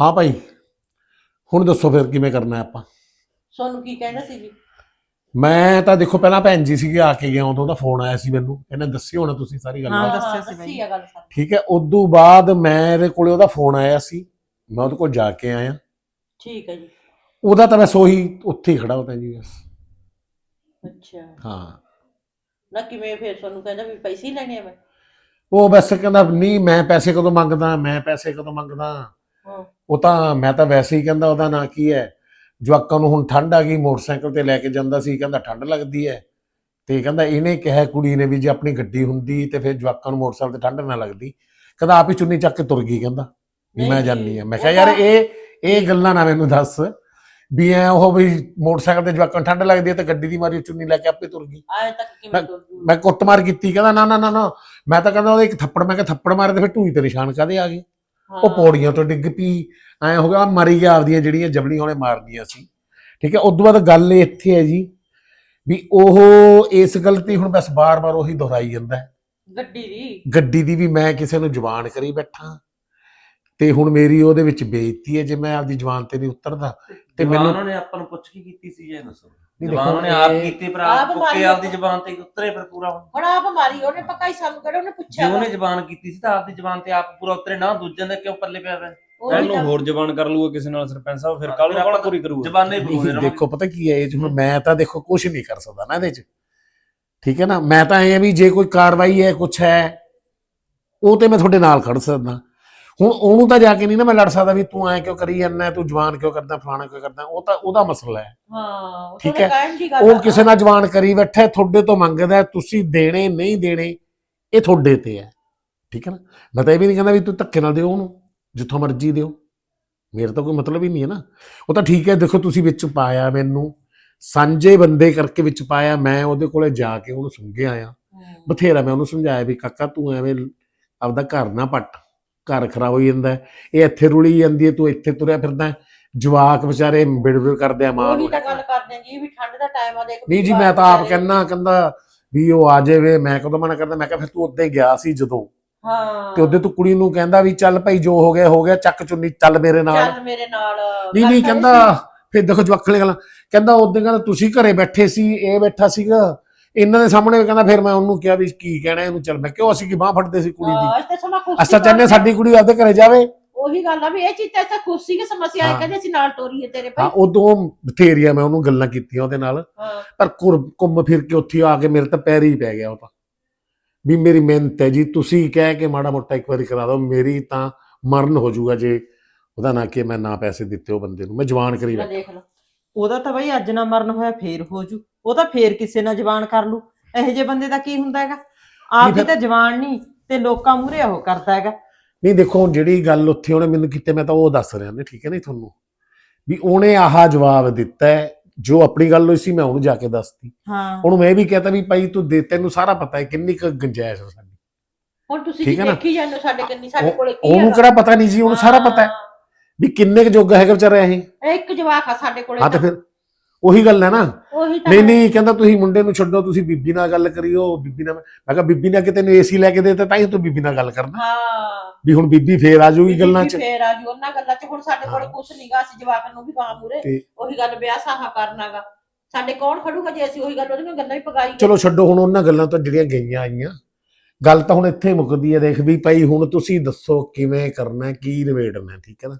ਹਾਂ ਭਾਈ ਹੁਣ ਦੱਸੋ ਫਿਰ ਕਿਵੇਂ ਕਰਨਾ ਹੈ ਆਪਾਂ? ਸੋਨੂੰ ਕੀ ਕਹਿੰਦਾ ਸੀ ਜੀ? ਮੈਂ ਤਾਂ ਦੇਖੋ ਪਹਿਲਾਂ ਭੈਣ ਜੀ ਸੀਗੇ ਆ ਕੇ ਗਿਆ ਉਦੋਂ ਦਾ ਫੋਨ ਆਇਆ ਸੀ ਮੈਨੂੰ। ਇਹਨੇ ਦੱਸੀ ਹੋਣਾ ਤੁਸੀਂ ਸਾਰੀ ਗੱਲ। ਹਾਂ, ਦੱਸਿਆ ਸੀ ਬਾਈ। ਆ ਗੱਲ ਸਾਰੀ। ਠੀਕ ਹੈ ਉਦੋਂ ਬਾਅਦ ਮੇਰੇ ਕੋਲੇ ਉਹਦਾ ਫੋਨ ਆਇਆ ਸੀ। ਮੈਂ ਉਹਦੇ ਕੋਲ ਜਾ ਕੇ ਆਇਆ। ਠੀਕ ਹੈ ਜੀ। ਉਹਦਾ ਤਾਂ ਬਸ ਉਹੀ ਉੱਥੇ ਹੀ ਖੜਾ ਹੁੰਦਾ ਜੀ ਬਸ। ਅੱਛਾ। ਹਾਂ। ਨਾ ਕਿਵੇਂ ਫਿਰ ਸੋਨੂੰ ਕਹਿੰਦਾ ਵੀ ਪੈਸੇ ਹੀ ਲੈਣੇ ਆ ਮੈਂ? ਉਹ ਬਸ ਕਹਿੰਦਾ ਨਹੀਂ ਮੈਂ ਪੈਸੇ ਕਦੋਂ ਮੰਗਦਾ ਮੈਂ ਪੈਸੇ ਕਦੋਂ ਮੰਗਦਾ? ਉਹ ਤਾਂ ਮੈਂ ਤਾਂ ਵੈਸੇ ਹੀ ਕਹਿੰਦਾ ਉਹਦਾ ਨਾਂ ਕੀ ਹੈ? ਜਵਾਕਾਂ ਨੂੰ ਹੁਣ ਠੰਡ ਆ ਗਈ ਮੋਟਰਸਾਈਕਲ ਤੇ ਲੈ ਕੇ ਜਾਂਦਾ ਸੀ ਕਹਿੰਦਾ ਠੰਡ ਲੱਗਦੀ ਹੈ। ਤੇ ਕਹਿੰਦਾ ਇਹਨੇ ਕਿਹਾ ਕੁੜੀ ਨੇ ਵੀ ਜੇ ਆਪਣੀ ਗੱਡੀ ਹੁੰਦੀ ਤੇ ਫਿਰ ਜਵਾਕਾਂ ਨੂੰ ਮੋਟਰਸਾਈਕਲ ਤੇ ਠੰਡ ਨਾ ਲੱਗਦੀ। ਕਹਿੰਦਾ ਆਪ ਹੀ ਚੁੰਨੀ ਚੱਕ ਕੇ ਤੁਰ ਗਈ ਕਹਿੰਦਾ ਵੀ ਮੈਂ ਜਾਣੀ ਆ ਮੈਂ ਕਿਹਾ ਯਾਰ ਇਹ ਇਹ ਗੱਲਾਂ ਨਾ ਮੈਨੂੰ ਦੱਸ ਵੀ ਐ ਉਹ ਵੀ ਮੋਟਰਸਾਈਕਲ ਤੇ ਜਵਾਕਾਂ ਨੂੰ ਠੰਡ ਲੱਗਦੀ ਹੈ ਤੇ ਗੱਡੀ ਦੀ ਮਾਰੀ ਚੁੰਨੀ ਲੈ ਕੇ ਆਪੇ ਤੁਰ ਗਈ। ਆਏ ਤੱਕ ਕਿਵੇਂ ਤੁਰ ਮੈਂ ਕੁੱਟਮਾਰ ਕੀਤੀ ਕਹਿੰਦਾ ਨਾ ਨਾ ਨਾ ਨਾ। ਮੈਂ ਤਾਂ ਕਹਿੰਦਾ ਉਹਦੇ ਇੱਕ ਥੱਪੜ ਮੈਂ ਕਿਹਾ ਥੱਪੜ ਮਾਰੇ ਤੇ ਫਿਰ ਢੂਈ ਤੇ ਨਿਸ਼ਾਨ ਕਾਦੇ ਆ ਗਏ? ਉਹ। ਪੌੜੀਆਂ ਤੋਂ ਡਿੱਗ ਪਈ। ਐ ਹੋ ਗਿਆ ਮਰੀ ਗਿਆ ਆਪਦੀਆਂ ਜਿਹੜੀਆਂ ਜਬਲੀਆਂ ਉਹਨੇ ਮਾਰਦੀਆਂ ਸੀ। ਠੀਕ ਹੈ ਉਸ ਤੋਂ ਬਾਅਦ ਗੱਲ ਇੱਥੇ ਹੈ ਜੀ ਵੀ ਉਹ ਇਸ ਗਲਤੀ ਹੁਣ ਬਸ ਬਾਰ-ਬਾਰ ਉਹੀ ਦੁਹਰਾਈ ਜਾਂਦਾ ਹੈ। ਗੱਡੀ ਦੀ? ਗੱਡੀ ਦੀ ਵੀ ਮੈਂ ਕਿਸੇ ਨੂੰ ਜ਼ੁਬਾਨ ਕਰੀ ਬੈਠਾ। ਤੇ ਹੁਣ ਮੇਰੀ ਉਹਦੇ ਵਿੱਚ ਬੇਇੱਜ਼ਤੀ ਹੈ ਜੇ ਮੈਂ ਆਪਦੀ ਜ਼ੁਬਾਨ ਤੇ ਨਹੀਂ ਉਤਰਦਾ ਤੇ ਤੇ ਮੈਨੂੰ- ਉਹਨਾਂ ਨੇ ਆਪਾਂ ਨੂੰ ਪੁੱਛ ਕੇ ਕੀਤੀ ਸੀ ਇਹ ਦੱਸੋ। ਨਹੀਂ ਜ਼ਬਾਨ ਦੇਖੋ ਉਹਨੇ ਆਪ ਇਹ- ਕੀਤੀ ਪਰ ਆਪ ਮਾਰੀ ਪੁੱਕੇ। ਆਪਦੀ ਜ਼ਬਾਨ ਤੇ ਉਤਰੇ ਪਰ ਪੂਰਾ ਹੁਣ। ਹੁਣ ਆਪ ਮਾਰੀ ਉਹਨੇ ਪਕਾਈ ਸਾਨੂੰ ਕਿਹੜਾ ਉਹਨੇ ਜੇ ਪੁੱਛਿਆ ਵਾ। ਉਹਨੇ ਜ਼ਬਾਨ ਕੀਤੀ ਸੀ ਤਾਂ ਆਪਦੀ ਜ਼ਬਾਨ ਤੇ ਆਪ ਪੂਰਾ ਉਤਰੇ ਨਾ ਦੂਜਿਆਂ ਦੇ ਕਿਉਂ ਪੱਲੇ ਪਿਆ ਵੇ ਉਹੀ ਕੱਲ ਨੂੰ ਤਾਂ- ਹੋਰ ਜ਼ਬਾਨ ਕਰ ਲੂਗਾ ਕਿਸੇ ਨਾਲ ਸਰਪੰਚ ਸਾਹਿਬ ਫਿਰ ਕੱਲ ਨੂੰ ਕੌਣ ਪੂਰੀ ਕਰੂਗਾ? ਜ਼ਬਾਨੇ ਨਹੀਂ, ਰਹਾਂਗੇ ਦੇਖੋ ਪਤਾ ਕੀ ਹੈ ਇਹ 'ਚ ਹੁਣ ਮੈਂ ਤਾਂ ਦੇਖੋ ਕੁਝ ਨਹੀਂ ਕਰ ਸਕਦਾ ਨਾ ਇਹਦੇ 'ਚ। ਠੀਕ ਹੈ ਨਾ? ਮੈਂ ਤਾਂ ਇਹ ਵੀ ਜੇ ਕੋਈ ਕਾਰਵਾਈ ਹੈ ਕੁਝ ਹੈ ਉਹ ਤੇ ਮੈਂ ਤੁਹਾਡੇ ਨਾਲ ਖੜ ਸਕਦਾ। ਹੁਣ ਉਹਨੂੰ ਤਾਂ ਜਾ ਕੇ ਨਹੀਂ ਨਾ ਮੈਂ ਲੜ ਸਕਦਾ ਵੀ ਤੂੰ ਐ ਕਿਉਂ ਕਰੀ ਜਾਂਦਾ ਤੂੰ ਜਵਾਨ ਕਿਉਂ ਕਰਦਾ ਫਲਾਣਾ ਕਿਉਂ ਕਰਦਾ ਉਹ ਤਾਂ ਉਹਦਾ ਮਸਲਾ ਹੈ। ਠੀਕ ਹੈ। ਉਹ। ਕਿਸੇ ਨਾਲ ਜਵਾਨ ਕਰੀ ਬੈਠਾ ਤੁਹਾਡੇ ਤੋਂ ਮੰਗਦਾ ਤੁਸੀਂ ਦੇਣੇ ਨਹੀਂ ਦੇਣੇ ਇਹ ਤੁਹਾਡੇ ਤੇ ਹੈ। ਠੀਕ ਹੈ ਨਾ? ਮੈਂ ਤਾਂ ਇਹ ਵੀ ਨਹੀਂ ਕਹਿੰਦਾ ਵੀ ਤੂੰ ਧੱਕੇ ਨਾਲ ਦਿਓ ਉਹਨੂੰ ਜਿੱਥੋਂ ਮਰਜ਼ੀ ਦਿਓ। ਮੇਰੇ ਤਾਂ ਕੋਈ ਮਤਲਬ ਹੀ ਨਹੀਂ ਹੈ ਨਾ। ਉਹ ਤਾਂ ਠੀਕ ਹੈ ਦੇਖੋ ਤੁਸੀਂ ਵਿੱਚ ਪਾਇਆ ਮੈਨੂੰ ਸਾਂਝੇ ਬੰਦੇ ਕਰਕੇ ਵਿੱਚ ਪਾਇਆ ਮੈਂ ਉਹਦੇ ਕੋਲੇ ਜਾ ਕੇ ਉਹਨੂੰ ਸੁਣ ਆਇਆ। ਬਥੇਰਾ ਮੈਂ ਉਹਨੂੰ ਸਮਝਾਇਆ ਵੀ ਕਾਕਾ ਤੂੰ ਐਵੇਂ ਆਪਦਾ ਘਰ ਨਾ ਪੱਟ। ਘਰ ਖਰਾਬ ਹੋਈ ਜਾਂਦਾ। ਇਹ ਇੱਥੇ ਰੁਲੀ ਜਾਂਦੀ ਹੈ ਤੂੰ ਇੱਥੇ ਤੁਰਿਆ ਫਿਰਦਾ। ਜਵਾਕ ਵਿਚਾਰੇ ਬਿੜਬਿੜ ਕਰਦੇ ਆ ਮਾਂ ਉਹੀ ਨੂੰ। ਤਾਂ ਗੱਲ ਕਰਦੇ ਜੀ ਵੀ ਠੰਡ ਦਾ ਟਾਈਮ ਆ ਦੇਖ ਨਹੀਂ ਜੀ ਮੈਂ ਤਾਂ ਆਪ ਕਹਿੰਦਾ ਕਹਿੰਦਾ ਵੀ ਉਹ ਆ ਜਾਵੇ। ਮੈਂ ਕਦੋਂ ਮਨਾ ਕਰਦਾ ਮੈਂ ਕਿਹਾ ਫਿਰ ਤੂੰ ਉੱਤੇ ਗਿਆ ਸੀ ਜਦੋਂ। ਹਾਂ। ਤੇ ਉਹਦੇ ਤੂੰ ਕੁੜੀ ਨੂੰ ਕਹਿੰਦਾ ਵੀ ਚੱਲ ਭਾਈ ਜੋ ਹੋ ਗਿਆ ਹੋ ਗਿਆ ਚੱਕ ਚੁੰਨੀ ਚੱਲ ਮੇਰੇ ਨਾਲ। ਚੱਲ ਮੇਰੇ ਨਾਲ। ਨਹੀਂ ਨਹੀਂ ਕਹਿੰਦਾ ਫਿਰ ਦੇਖੋ ਜਵਾਖਲੇ ਗੱਲ। ਕਹਿੰਦਾ ਉਦੋਂ ਕਹਿੰਦਾ ਤੁਸੀਂ ਘਰੇ ਬੈਠੇ ਸੀ ਇਹ ਬੈਠਾ ਸੀਗਾ। ਇਹਨਾਂ ਦੇ ਸਾਹਮਣੇ ਕਹਿੰਦਾ ਫਿਰ ਮੈਂ ਉਹਨੂੰ ਕਿਹਾ ਵੀ ਕੀ ਕਹਿਣਾ ਇਹਨੂੰ ਚੱਲ ਮੈਂ ਕਿਉਂ ਅਸੀਂ ਕੀ ਬਾਹ ਫੜਦੇ ਸੀ। ਕੁੜੀ ਦੀ? ਹਾਂ, ਇਸ ਤੇ ਸਮਾਂ ਖੁਸ਼ੀ ਅਸਾਂ ਚਾਹੁੰਦੇ ਹਾਂ। ਸਾਡੀ ਕੁੜੀ ਆਪਦੇ ਘਰੇ ਜਾਵੇ। ਉਹੀ ਗੱਲ ਆ ਵੀ ਇਹ ਚੀਜ਼ ਤਾਂ ਖੁਸ਼ੀ ਕਿ ਸਮੱਸਿਆ ਹੈ ਹਾਂ। ਕਹਿੰਦੇ ਅਸੀਂ ਨਾਲ ਤੋਰੀਏ ਤੇਰੇ ਹਾਂ ਭਾਈ ਉਦੋਂ ਬਥੇਰੀਆਂ ਮੈਂ ਉਹਨੂੰ ਗੱਲਾਂ ਕੀਤੀਆਂ ਉਹਦੇ ਨਾਲ। ਹਾਂ। ਪਰ ਘੁੰਮ ਫਿਰ ਕੇ ਉੱਥੇ ਆ ਕੇ ਮੇਰੇ ਤਾਂ ਪੈਰ ਹੀ ਪੈ ਗਿਆ ਉਹ ਤਾਂ। ਵੀ ਮੇਰੀ ਮਿਹਨਤ ਹੈ ਜੀ ਤੁਸੀਂ ਕਹਿ ਕੇ ਮਾੜਾ ਮੋਟਾ ਇੱਕ ਵਾਰੀ ਕਰਾ ਦਿਓ ਮੇਰੀ ਤਾਂ ਮਰਨ ਹੋ ਜਾਊਗਾ ਜੇ ਉਹਦਾ ਨਾ ਕਿ ਮੈਂ ਨਾ ਪੈਸੇ ਦਿੱਤੇ ਉਹ ਬੰਦੇ ਨੂੰ। ਮੈਂ ਜਵਾਨ ਕਰੀ ਲੈ ਬੈਠਾ। ਦੇਖ ਲਓ। ਉਹਦਾ ਤਾਂ ਬਈ ਅੱਜ ਨਾ ਮਰਨ ਹੋਇਆ ਫੇਰ ਹੋ ਜੂ। ਉਹ ਤਾਂ ਫੇਰ ਕਿਸੇ ਨਾਲ ਜ਼ਬਾਨ ਕਰ ਲੂ। ਇਹੋ ਜਿਹੇ ਬੰਦੇ ਦਾ ਕੀ ਹੁੰਦਾ ਹੈਗਾ? ਆਪ ਫਿਰ- ਤਾਂ ਜ਼ਬਾਨ ਨਹੀਂ ਤੇ ਲੋਕਾਂ ਮੂਹਰੇ ਉਹ ਕਰਦਾ ਹੈਗਾ। ਨਹੀਂ ਦੇਖੋ ਹੁਣ ਜਿਹੜੀ ਗੱਲ ਉੱਥੇ ਉਹਨੇ ਮੈਨੂੰ ਕੀਤੇ ਮੈਂ ਤਾਂ ਉਹ ਦੱਸ ਰਿਹਾ ਨੇ ਠੀਕ ਹੈ ਨਹੀਂ ਤੁਹਾਨੂੰ? ਵੀ ਉਹਨੇ ਆਹ ਜਵਾਬ ਦਿੱਤਾ ਹੈ, ਜੋ ਆਪਣੀ ਗੱਲ ਹੋਈ ਸੀ ਮੈਂ ਉਹਨੂੰ ਜਾ ਕੇ ਦੱਸਤੀ। ਹਾਂ। ਉਹਨੂੰ ਮੈਂ ਵੀ ਕਹਤਾ ਵੀ ਭਾਈ ਤੂੰ ਦੇ ਤੈਨੂੰ ਸਾਰਾ ਪਤਾ ਹੈ ਕਿੰਨੀ ਕੁ ਗੁੰਜਾਇਸ਼ ਹੈ ਸਾਡੀ। ਹੁਣ ਤੁਸੀਂ ਹੈ? ਦੇਖੀ ਜਾਂਦੇ ਹੋ ਸਾਡੇ ਕੰਨੀ ਸਾਡੇ ਕੋਲੇ ਕੀ ਉਹਨੂੰ ਹੈਗਾ? ਕਿਹੜਾ ਪਤਾ ਨਹੀਂ ਜੀ ਉਹਨੂੰ ਸਾਰਾ ਪਤਾ ਹੈ ਹਾਂ। ਵੀ ਕਿੰਨੇ ਕੁ ਜੋਗਾ ਹੈਗਾ ਵਿਚਾਰਾ ਇਹ। ਇਹ ਇੱਕ ਜਵਾਕ ਆ ਸਾਡੇ ਕੋਲੇ ਹਾਂ ਤੇ। ਫਿਰ ਉਹੀ ਗੱਲ ਹੈ ਨਾ। ਉਹੀ ਤਾਂ ਨਹੀਂ ਨਹੀਂ ਕਹਿੰਦਾ ਤੁਸੀਂ ਮੁੰਡੇ ਨੂੰ ਛੱਡੋ ਤੁਸੀਂ ਬੀਬੀ ਨਾਲ ਗੱਲ ਕਰਿਓ ਬੀਬੀ ਨਾਲ। ਮੈਂ ਕਿਹਾ ਬੀਬੀ ਨੇ ਕਿ ਤੈਨੂੰ ਏਸੀ ਲੈ ਕੇ ਦੇਤਾ ਤਾਂ ਹੀ ਤੂੰ ਬੀਬੀ ਨਾਲ ਗੱਲ ਕਰਨਾ। ਹਾਂ। ਵੀ ਹੁਣ ਬੀਬੀ ਫੇਰ ਆ ਜਾਊਗੀ ਗੱਲਾਂ 'ਚ। ਫੇਰ ਆ ਜੀ ਉਹਨਾਂ ਗੱਲਾਂ 'ਚ। ਹੁਣ ਸਾਡੇ ਕੋਲ। ਕੁਝ ਨਹੀਂਗਾ ਅਸੀਂ ਜਵਾਕ ਨੂੰ ਵੀ ਗਾਂ ਮੂਰੇ ਤੇ- ਉਹੀ ਗੱਲ ਵਿਆਹ ਸਾਹਾ ਕਰਨਾਗਾ ਸਾਡੇ ਕੌਣ ਖੜੂਗਾ ਜੇ ਅਸੀਂ ਉਹੀ ਗੱਲ ਉਹਦੀਆਂ ਗੱਲਾਂ ਹੀ ਪਗਾਈ ਚਲੋ ਛੱਡੋ ਹੁਣ ਉਹਨਾਂ ਗੱਲਾਂ ਤੋਂ ਜਿਹੜੀਆਂ ਗਈਆਂ ਆਈਆਂ। ਗੱਲ ਤਾਂ ਹੁਣ ਇੱਥੇ ਹੀ ਮੁੱਕਦੀ ਹੈ ਦੇਖ ਵੀ ਭਾਈ ਹੁਣ ਤੁਸੀਂ ਦੱਸੋ ਕਿਵੇਂ ਕਰਨਾ ਹੈ, ਕੀ ਨਿਬੇੜਨਾ ਹੈ, ਠੀਕ ਹੈ ਨਾ?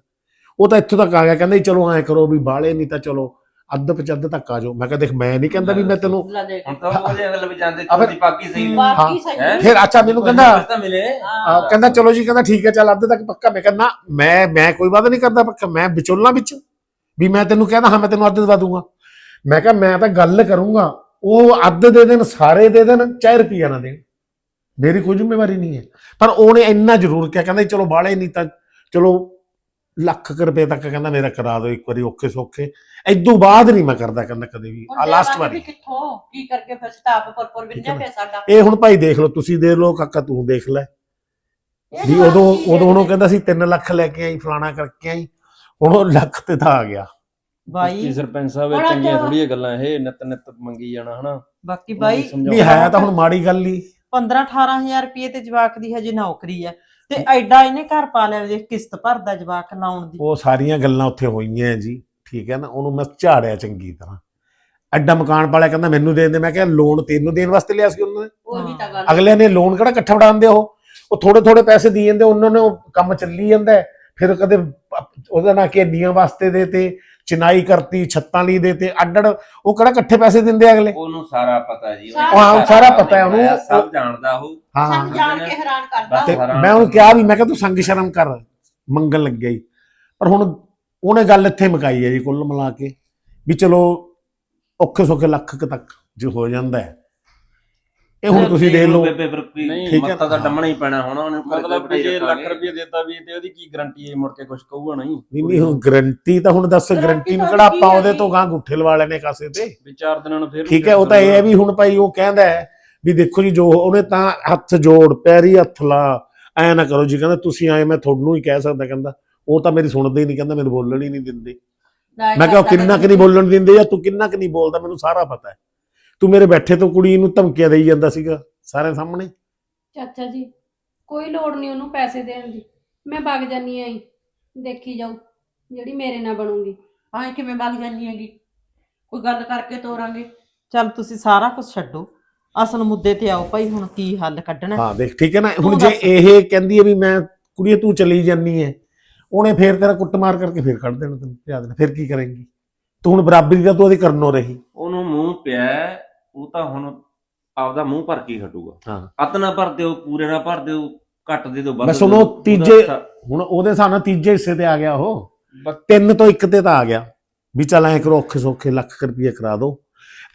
ਉਹ ਤਾਂ ਇੱਥੋਂ ਤੱਕ ਆ ਗਿਆ ਕਹਿੰਦਾ ਜੀ ਚਲੋ ਐਂ ਕਰੋ ਵੀ ਬਾਲੇ ਨਹੀਂ ਤਾਂ ਚਲੋ ਅੱਧ ਪਚੱਧ ਤੱਕ ਆ ਜਾਓ। ਮੈਂ ਕਿਹਾ ਦੇਖ ਮੈਂ ਨਹੀਂ ਕਹਿੰਦਾ ਵੀ ਮੈਂ ਤੈਨੂੰ ਹੁਣ ਤਾਂ ਉਹਦੇ ਅਗਲ ਵੀ ਜਾਂਦੇ ਅਬੇ- ਚੋਦੀ ਪਾਕੀ ਸਹੀ ਬਾਕੀ ਸਹੀ ਹੈਂ? ਫਿਰ ਅੱਛਾ ਮੈਨੂੰ ਕਹਿੰਦਾ ਮਿਲੇ। ਆ, ਕਹਿੰਦਾ ਚਲੋ ਜੀ ਕਹਿੰਦਾ ਠੀਕ ਹੈ ਚੱਲ ਅੱਧ ਤੱਕ ਪੱਕਾ। ਮੈਂ ਕਹਿੰਦਾ ਮੈਂ ਮੈਂ ਕੋਈ ਵਾਅਦਾ ਨਹੀਂ ਕਰਦਾ ਪੱਕਾ। ਮੈਂ ਵਿਚੋਲਣਾ ਵਿੱਚ। ਵੀ ਮੈਂ ਤੈਨੂੰ ਕਹਿੰਦਾ ਹਾਂ ਮੈਂ ਤੈਨੂੰ ਅੱਧ ਦਵਾ ਦੂੰਗਾ। ਮੈਂ ਕਿਹਾ ਮੈਂ ਤਾਂ ਗੱਲ ਕਰੂੰਗਾ। ਉਹ ਅੱਧ ਦੇ ਦੇਣ ਸਾਰੇ ਦੇ ਦੇਣ ਚਾਹੇ ਰੁਪਈਆ ਨਾ ਦੇਣ। ਮੇਰੀ ਕੋਈ ਜ਼ਿੰਮੇਵਾਰੀ ਨਹੀਂ ਹੈ। ਪਰ ਉਹਨੇ ਇੰਨਾ ਜ਼ਰੂਰ ਕਿਹਾ ਕਹਿੰਦਾ ਜੀ ਚਲੋ ਬਾਲੇ ਨਹੀਂ ਤਾਂ ਚਲੋ ਲੱਖ ਕੁ ਰੁਪਏ ਤੱਕ ਕਹਿੰਦਾ ਮੇਰਾ ਕਰਾ ਦਿਓ ਇੱਕ ਵਾਰੀ ਔਖੇ ਸੌਖੇ। ਇਦੋਂ ਬਾਅਦ ਨਹੀਂ ਮੈਂ ਕਰਦਾ ਕਹਿੰਦਾ ਕਦੇ ਵੀ। ਆ ਲਾਸਟ ਵਾਰੀ। ਵੀ ਕਿੱਥੋਂ? ਕੀ ਕਰਕੇ ਫਿਰ ਸਟਾਪ ਪਰ ਪਰ ਠੀਕ ਹੈ ਵਿੰਨਿਆ ਨਾ? ਪਿਆ ਸਾਡਾ? ਇਹ ਹੁਣ ਭਾਈ ਦੇਖ ਲਓ ਤੁਸੀਂ ਦੇਖ ਲਓ ਕਾਕਾ ਤੂੰ ਦੇਖ ਲੈ। ਵੀ ਉਦੋਂ ਉਦੋਂ ਉਹਨੂੰ? ਕਹਿੰਦਾ ਸੀ 3 ਲੱਖ ਲੈ ਕੇ ਆਈ ਫਲਾਣਾ ਕਰਕੇ ਆਈ। ਹੁਣ ਉਹ ਲੱਖ ਤੇ ਤਾਂ ਆ ਗਿਆ। ਬਾਈ ਕੀ ਸਰਪੰਚ ਸਾਹਿਬ ਇਹ ਚੰਗੀਆਂ ਥੋੜੀਆਂ ਗੱਲਾਂ ਇਹ ਨਿਤ ਨਿਤ ਮੰਗੀ ਜਾਣਾ ਹਨਾ? ਬਾਕੀ ਬਾਈ ਨਹੀਂ ਹੈ ਤਾਂ ਹੁਣ ਮਾੜੀ ਗੱਲ ਹੀ। 15 18000 ਰੁਪਏ ਤੇ ਜਵਾਕ ਦੀ ਹਜੇ ਨੌਕਰੀ ਹੈ ਤੇ ਐਡਾ ਇਹਨੇ ਘਰ ਪਾ ਲਿਆ ਦੇਖ ਕਿਸ਼ਤ ਭਰਦਾ ਜਵਾਕ ਲਾਉਣ ਦੀ। ਉਹ ਸਾਰੀਆਂ ਗੱਲਾਂ ਉੱਥੇ ਹੋਈਆਂ ਜੀ ਠੀਕ ਹੈ ਨਾ? ਉਹਨੂੰ ਮੈਂ ਝਾੜਿਆ ਚੰਗੀ ਤਰ੍ਹਾਂ। ਐਡਾ ਮਕਾਨ ਵਾਲਾ ਕਹਿੰਦਾ ਮੈਨੂੰ ਦੇ ਦੇ। ਮੈਂ ਕਿਹਾ ਲੋਨ ਤੈਨੂੰ ਦੇਣ ਵਾਸਤੇ ਲਿਆ ਸੀ ਉਹਨਾਂ ਨੇ? ਉਹੀ ਤਾਂ ਗੱਲ ਅਗਲੇ ਨੇ ਲੋਨ ਕਿਹੜਾ ਇਕੱਠਾ ਫੜਾਉਂਦੇ ਉਹ? ਉਹ ਥੋੜੇ ਥੋੜੇ ਪੈਸੇ ਦੀ ਜਾਂਦੇ ਉਹਨਾਂ ਨੇ ਉਹ ਕੰਮ ਚੱਲੀ ਜਾਂਦਾ ਹੈ। ਫਿਰ ਕਦੇ ਉਹਦਾ ਨਾਂ ਕਿ ਨੀਆਂ ਵਾਸਤੇ ਦੇ ਤੇ ਚਿਨਾਈ ਕਰਤੀ ਛੱਤਾਂ ਲਈ ਦੇ ਤੇ ਅੱਡੜ ਉਹ ਕਿਹੜਾ ਇਕੱਠੇ ਪੈਸੇ ਦਿੰਦੇ ਆ ਅਗਲੇ? ਉਹਨੂੰ ਸਾਰਾ ਪਤਾ ਜੀ ਹਾਂ, ਸਾਰਾ ਪਤਾ ਹੈ ਉਹਨੂੰ। ਸਭ ਜਾਣਦਾ ਉਹ। ਹਾਂ। ਸਾਨੂੰ ਜਾਣ ਕੇ ਹੈਰਾਨ ਕਰਦਾ। ਤੇ ਹੈਰਾਨ ਮੈਂ ਉਹਨੂੰ ਕਿਹਾ ਵੀ ਮੈਂ ਕਿਹਾ ਤੂੰ ਸੰਗ ਸ਼ਰਮ ਕਰ ਮੰਗਣ ਲੱਗਿਆ ਹੀ ਪਰ ਹੁਣ ਉਹਨੇ ਗੱਲ ਇੱਥੇ ਮੁਕਾਈ ਹੈ ਜੀ ਕੁੱਲ ਮਿਲਾ ਕੇ ਵੀ ਚਲੋ ਔਖੇ ਸੌਖੇ ਲੱਖ ਕੁ ਤੱਕ ਜੋ ਹੋ ਜਾਂਦਾ ਹੈ। ਇਹ ਹੁਣ ਤੁਸੀਂ ਦੇਖ ਲਓ। ਬੇਬੇ ਫਿਰ ਨਹੀਂ। ਮੱਤਾ ਤਾਂ ਡੰਮਣਾ ਹੀ ਪੈਣਾ ਹੁਣ ਉਹਨੂੰ ਘਰੇ ਮਤਲਬ ਵੀ ਜੇ ਲੱਖ। ਰੁਪਏ ਦਿੱਤਾ ਵੀ ਤੇ ਉਹਦੀ ਕੀ ਗਾਰੰਟੀ ਹੈ ਮੁੜ ਕੇ ਕੁਝ ਕਹੂਗਾ ਨਹੀਂ। ਨਹੀਂ ਨਹੀਂ ਹੁਣ ਗਰੰਟੀ ਤਾਂ ਹੁਣ ਦੱਸ ਗਰੰਟੀ ਨੂੰ ਕਿਹੜਾ ਆਪਾਂ ਉਹਦੇ? ਤੋਂ ਗਾਂ ਗੁੱਠੇ ਲਵਾ ਲੈਨੇ ਕਾਸੇ ਤੇ। ਵੀ ਚਾਰ ਦਿਨਾਂ ਨੂੰ ਫਿਰ ਠੀਕ ਹੈ ਉਹ ਤਾਂ ਇਹ ਹੈ ਵੀ ਹੁਣ ਭਾਈ ਉਹ ਕਹਿੰਦਾ ਹੈ ਵੀ ਦੇਖੋ ਜੀ ਜੋ ਉਹਨੇ ਤਾਂ ਹੱਥ ਜੋੜ ਪੈਰੀ ਹੱਥ ਲਾ ਐ ਨਾ ਕਰੋ ਜੀ ਕਹਿੰਦਾ ਤੁਸੀਂ ਆਏ ਮੈਂ ਤੁਹਾਨੂੰ ਹੀ ਕਹਿ ਸਕਦਾ ਕਹਿੰਦਾ। ਉਹ ਤਾਂ ਮੇਰੀ ਸੁਣਦੇ ਹੀ ਨਹੀਂ ਕਹਿੰਦਾ ਮੈਨੂੰ ਬੋਲਣ ਹੀ ਨਹੀਂ ਦਿੰਦੇ। ਮੈਂ ਕਿਹਾ ਉਹ ਕਿੰਨਾ ਕਿ ਨਹੀਂ ਬੋਲਣ ਦਿੰਦੇ ਜਾਂ ਤੂੰ ਕਿੰਨਾ ਕਿ ਨਹੀਂ ਬੋਲਦਾ ਮੈਨੂੰ ਸਾਰਾ ਪਤਾ ਹੈ। ਤੂੰ ਮੇਰੇ ਬੈਠੇ ਤੋਂ ਕੁੜੀ ਨੂੰ ਧਮਕੀਆਂ ਦੇਈ ਜਾਂਦਾ ਸੀਗਾ ਸਾਰੇ ਸਾਹਮਣੇ। ਚਾਚਾ ਜੀ ਕੋਈ ਲੋੜ ਨਹੀਂ ਉਹਨੂੰ ਪੈਸੇ ਦੇਣ ਦੀ। ਮੈਂ ਵਗ ਜਾਨੀ ਆਂ ਦੇਖੀ ਜਾਊ ਜਿਹੜੀ ਮੇਰੇ ਨਾਲ ਬਣੂਗੀ। ਹਾਂ ਕਿਵੇਂ ਵਗ ਜਾਨੀ ਹੈਗੀ? ਕੋਈ ਗੱਲ ਕਰਕੇ ਤੋਰਾਂਗੇ। ਚੱਲ ਤੁਸੀਂ ਸਾਰਾ ਕੁਝ ਛੱਡੋ। ਅਸਲ ਮੁੱਦੇ ਤੇ ਆਓ ਭਾਈ ਹੁਣ ਕੀ ਹੱਲ ਕੱਢਣਾ। ਹਾਂ ਦੇਖ ਠੀਕ ਹੈ ਨਾ? ਹੁਣ ਤੂੰ ਜੇ ਦੱਸ। ਇਹ ਕਹਿੰਦੀ ਹੈ ਵੀ ਮੈਂ ਕੁੜੀਏ ਤੂੰ ਚਲੀ ਜਾਨੀ ਹੈ ਉਹਨੇ ਫੇਰ ਤੇਰਾ ਕੁੱਟਮਾਰ ਕਰਕੇ ਫੇਰ ਕੱਢ ਦੇਣਾ ਤੈਨੂੰ ਭਜਾ ਦੇਣਾ ਫਿਰ ਕੀ ਕਰੇਂਗੀ? ਤੂੰ ਹੁਣ ਬਰਾਬਰੀ ਦਾ ਤੂੰ ਉਹਦੀ ਕਰਨੋਂ ਰਹੀ। ਮੂੰਹ ਪਿਆ ਹੈ, ਉਹ ਤਾਂ ਹੁਣ ਆਪਦਾ ਮੂੰਹ ਭਰ ਕੇ ਹੀ ਖਟੂਗਾ ਹਾਂ। ਅੱਤ ਨਾ ਭਰ ਦਿਓ ਪੂਰੇ ਨਾ ਭਰ ਦਿਓ ਘੱਟ ਦੇ ਦਿਓ ਵੱਧ ਬਸ ਦਿਓ, ਉਹਦਾ ਤੀਜੇ- ਸਾ- ਹੁਣ ਉਹਦੇ ਹਿਸਾਬ ਨਾਲ ਤੀਜੇ ਹਿੱਸੇ ਤੇ ਆ ਗਿਆ ਉਹ। ਬਸ। ਤਿੰਨ ਤੋਂ ਇੱਕ ਤੇ ਤਾਂ ਆ ਗਿਆ। ਵੀ ਚੱਲ ਐ ਕਰੋ ਔਖੇ ਸੌਖੇ ਲੱਖ ਕੁ ਰੁਪਏ ਕਰਾ ਦਿਓ।